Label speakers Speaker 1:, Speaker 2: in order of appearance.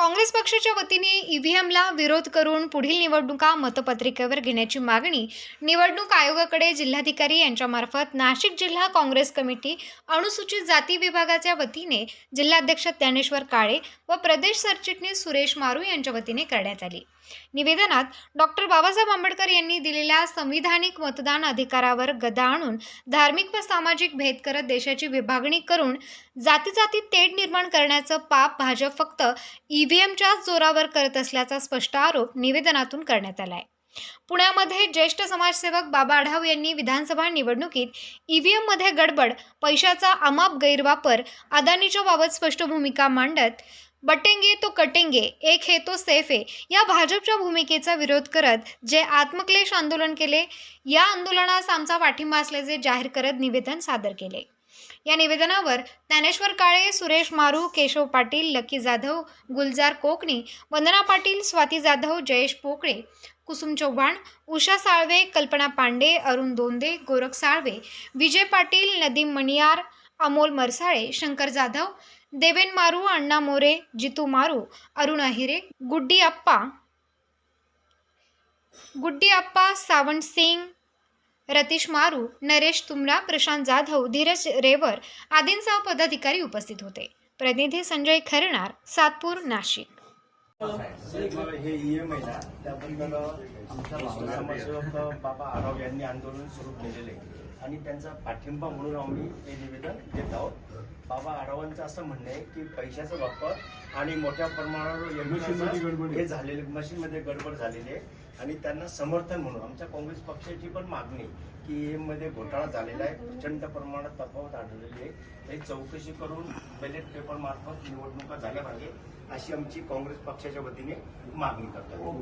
Speaker 1: काँग्रेस पक्षाच्या वतीने ईव्हीएमला विरोध करून पुढील निवडणुका मतपत्रिकेवर घेण्याची मागणी निवडणूक आयोगाकडे जिल्हाधिकारी यांच्यामार्फत नाशिक जिल्हा काँग्रेस कमिटी अनुसूचित जाती विभागाच्या वतीने जिल्हाध्यक्ष ज्ञानेश्वर काळे व प्रदेश सरचिटणीस सुरेश मारू यांच्या वतीने करण्यात आली. निवेदनात डॉक्टर बाबासाहेब आंबेडकर यांनी दिलेल्या संविधानिक मतदान अधिकारावर गदा आणून धार्मिक व सामाजिक भेद करत देशाची विभागणी करून जाती जातीत तेढ निर्माण करण्याचं पाप भाजप फक्त ई ईव्हीएमच्याच जोरावर करत असल्याचा स्पष्ट आरोप निवेदनातून करण्यात आला आहे पुण्यामध्ये ज्येष्ठ समाजसेवक बाबा आढाव यांनी विधानसभा निवडणुकीत ईव्हीएममध्ये गडबड पैशाचा अमाप गैरवापर अदानीच्या बाबत स्पष्ट भूमिका मांडत बटेंगे तो कटेंगे एक हे तो सेफ आहे या भाजपच्या भूमिकेचा विरोध करत जे आत्मक्लेश आंदोलन केले या आंदोलनास आमचा पाठिंबा असल्याचे जाहीर करत निवेदन सादर केले. या निवेदनावर ज्ञानेश्वर काळे सुरेश मारू केशव पाटील लकी जाधव गुलजार कोकणी वंदना पाटील स्वाती जाधव जयेश पोकळे कुसुम चव्हाण उषा साळवे कल्पना पांडे अरुण दोंदे गोरख साळवे विजय पाटील नदीम मणियार अमोल मरसाळे शंकर जाधव देवेन मारू अण्णा मोरे जितू मारू अरुण अहिरे गुड्डी अप्पा गुड्डी अप्पा सावंत सिंग रतीश मारू नरेश तुमरा प्रशांत जाधव धीरज रेवर आदींसह पदाधिकारी उपस्थित होते. प्रतिनिधी संजय खरणार सातपूर नाशिक.
Speaker 2: हे ईएम आहे ना त्याबद्दल आमच्या भावना समाजसेवक बाबा आराव यांनी आंदोलन सुरू केलेले आणि त्यांचा पाठिंबा म्हणून आम्ही हे निवेदन बाबा आरावांचं असं म्हणणं आहे की पैशाचा वापर आणि मोठ्या प्रमाणावर हे झालेले मशीनमध्ये गडबड झालेली आहे. आणि त्यांना समर्थन म्हणून आमच्या काँग्रेस पक्षाची पण मागणी की ईएममध्ये घोटाळा झालेला आहे. प्रचंड प्रमाणात तफावत आढळलेली आहे. हे चौकशी करून बॅलेट पेपर मार्फत निवडणुका झाल्या पाहिजे अशी आमची काँग्रेस पक्षाच्या वतीने मागणी करतो